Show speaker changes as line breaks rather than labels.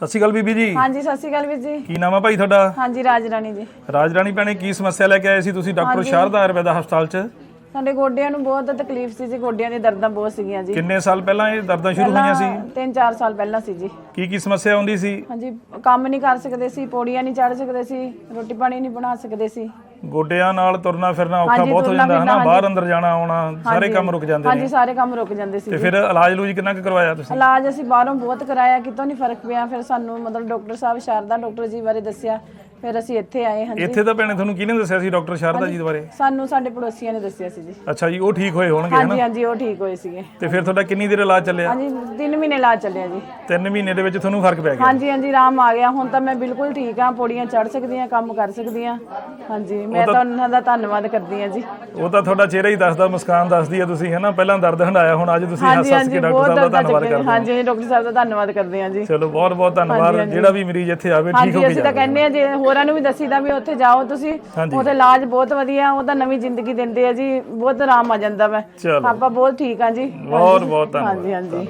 ਸਤਿ ਸ਼੍ਰੀ ਅਕਾਲ ਬੀਬੀ ਜੀ।
ਹਾਂਜੀ ਸਤਿ ਸ਼੍ਰੀ ਅਕਾਲ ਵੀਰ ਜੀ।
ਕੀ ਨਾਮ ਆ ਭਾਈ ਤੁਹਾਡਾ?
ਹਾਂਜੀ ਰਾਜ ਰਾਣੀ ਜੀ।
ਰਾਜ ਰਾਣੀ ਭੈਣੇ ਕੀ ਸਮੱਸਿਆ ਲੈ ਕੇ ਆਏ ਸੀ ਤੁਸੀਂ? ਡਾਕਟਰ ਸ਼ਾਰਦਾ ਆਯੁਰਵੈਦਾ ਹਸਪਤਾਲ 'ਚ।
ਸਾਡੇ ਗੋਡਿਆਂ ਨੂੰ ਬਹੁਤ ਤਕਲੀਫ ਸੀ ਜੀ ਗੋਡਿਆਂ ਦੀ ਦਰਦਾਂ ਬਹੁਤ ਸੀਗੀਆਂ ਜੀ।
ਕਿੰਨੇ ਸਾਲ ਪਹਿਲਾਂ ਇਹ ਦਰਦਾਂ ਸ਼ੁਰੂ ਹੋਈਆਂ ਸੀ?
3-4 ਸਾਲ ਪਹਿਲਾਂ ਸੀ ਜੀ।
ਕੀ ਕੀ ਸਮੱਸਿਆ ਆਉਂਦੀ ਸੀ?
ਹਾਂਜੀ ਕੰਮ ਨਹੀਂ ਕਰ ਸਕਦੇ ਸੀ ਪੌੜੀਆਂ ਨਹੀਂ ਚੜ ਸਕਦੇ ਸੀ ਰੋਟੀ ਪਾਣੀ ਨਹੀਂ ਬਣਾ ਸਕਦੇ ਸੀ।
ਗੋਡਿਆਂ ਨਾਲ ਤੁਰਨਾ ਫਿਰਨਾ ਔਖਾ
ਹਾਂਜੀ,
ਬਹੁਤ ਹੋ
ਤੁਰਨਾ
ਜਾਂਦਾ ਹੈ ਨਾ
ਫਿਰਨਾ,
ਬਾਹਰ ਅੰਦਰ ਜਾਣਾ ਆਉਣਾ ਸਾਰੇ
ਹਾਂਜੀ,
ਕੰਮ ਰੁਕ ਜਾਂਦੇ
ਹਾਂਜੀ
ਨੇ।
ਸਾਰੇ ਕੰਮ ਰੁਕ ਜਾਂਦੇ ਸੀ
ਤੇ ਫਿਰ ਇਲਾਜ ਲੂਜ ਕਿੰਨਾ ਕੁ ਕਰਵਾਇਆ ਤੁਸੀਂ?
ਇਲਾਜ ਅਸੀਂ ਬਾਹਰੋਂ ਬਹੁਤ ਕਰਾਇਆ ਕਿਤੋਂ ਨਹੀਂ ਫ਼ਰਕ ਪਿਆ। ਫਿਰ ਸਾਨੂੰ ਮਤਲਬ ਡਾਕਟਰ ਸਾਹਿਬ ਸ਼ਾਰਦਾ ਡਾਕਟਰ ਜੀ ਬਾਰੇ ਦੱਸਿਆ। ਫਿਰ ਅਸੀਂ ਇੱਥੇ ਆਏ ਹਾਂਜੀ।
ਇੱਥੇ ਤਾਂ ਭੈਣੇ ਤੁਹਾਨੂੰ ਕਿਹਨੇ ਦੱਸਿਆ ਸੀ ਡਾਕਟਰ ਸ਼ਾਰਦਾ ਜੀ ਦੇ ਬਾਰੇ?
ਸਾਨੂੰ ਸਾਡੇ ਪੜੋਸੀਆਂ ਨੇ ਦੱਸਿਆ ਸੀ ਜੀ।
ਅੱਛਾ ਜੀ ਉਹ ਠੀਕ ਹੋਏ ਹੋਣਗੇ
ਹਾਂਜੀ ਹਾਂਜੀ ਉਹ ਠੀਕ ਹੋਏ ਸੀਗੇ।
ਤੇ ਫਿਰ ਤੁਹਾਡਾ ਕਿੰਨੀ ਦੇਰ ਇਲਾਜ ਚੱਲਿਆ?
ਹਾਂਜੀ 3 ਮਹੀਨੇ ਇਲਾਜ ਚੱਲਿਆ ਜੀ।
3 ਮਹੀਨੇ ਦੇ ਵਿੱਚ ਤੁਹਾਨੂੰ ਫ਼ਰਕ ਪੈ ਗਿਆ?
ਹਾਂਜੀ ਹਾਂਜੀ ਆਰਾਮ ਆ ਗਿਆ। ਹੁਣ ਤਾਂ ਮੈਂ ਬਿਲਕੁਲ ਠੀਕ ਹਾਂ ਪੌੜੀਆਂ ਚੜ ਸਕਦੀ ਹਾਂ ਕੰਮ ਕਰ ਸਕਦੀ ਹਾਂ ਹਾਂਜੀ ਮੈਂ ਤਾਂ ਉਹਨਾਂ ਦਾ ਧੰਨਵਾਦ ਕਰਦੀ ਹਾਂ ਜੀ।
ਉਹ ਤਾਂ ਤੁਹਾਡਾ ਚਿਹਰਾ ਹੀ ਦੱਸਦਾ ਮੁਸਕਾਨ ਦੱਸਦੀ ਹੈ ਤੁਸੀਂ ਹਨਾ? ਪਹਿਲਾਂ ਦਰਦ ਹੰਡਾਇਆ ਹੁਣ ਅੱਜ ਤੁਸੀਂ ਹੱਸ ਹੱਸ ਕੇ ਡਾਕਟਰ ਸਾਹਿਬ ਦਾ ਧੰਨਵਾਦ ਕਰਦੇ ਹੋ
ਹਾਂਜੀ ਹਾਂਜੀ ਡਾਕਟਰ ਸਾਹਿਬ ਦਾ ਧੰਨਵਾਦ ਕਰਦੇ ਹਾਂ ਜੀ।
ਚਲੋ ਬਹੁਤ ਬਹੁਤ ਧੰਨਵਾਦ ਜਿਹੜਾ ਵੀ ਮਰੀਜ਼ ਇੱਥੇ ਆਵੇ ਠੀਕ ਹੋ
ਹਾਂਜੀ
ਕੇ
ਅਸੀਂ ਤਾਂ ਕਹਿੰਦੇ ਆ ਜੇ ਹੋਰਾਂ ਨੂੰ ਵੀ ਦੱਸੀਦਾ ਵੀ ਉੱਥੇ ਜਾਓ। ਤੁਸੀਂ
ਹਾਂਜੀ।
ਉੱਥੇ ਇਲਾਜ ਬਹੁਤ ਵਧੀਆ ਉਹ ਤਾਂ ਨਵੀਂ ਜ਼ਿੰਦਗੀ ਦਿੰਦੇ ਆ ਜੀ ਬਹੁਤ ਆਰਾਮ ਆ ਜਾਂਦਾ ਵਾ।
ਚਲੋ।
ਆਪਾਂ ਬਹੁਤ ਠੀਕ ਆ ਜੀ।
ਬਹੁਤ ਬਹੁਤ ਧੰਨਵਾਦ।
ਹਾਂਜੀ ਹਾਂਜੀ।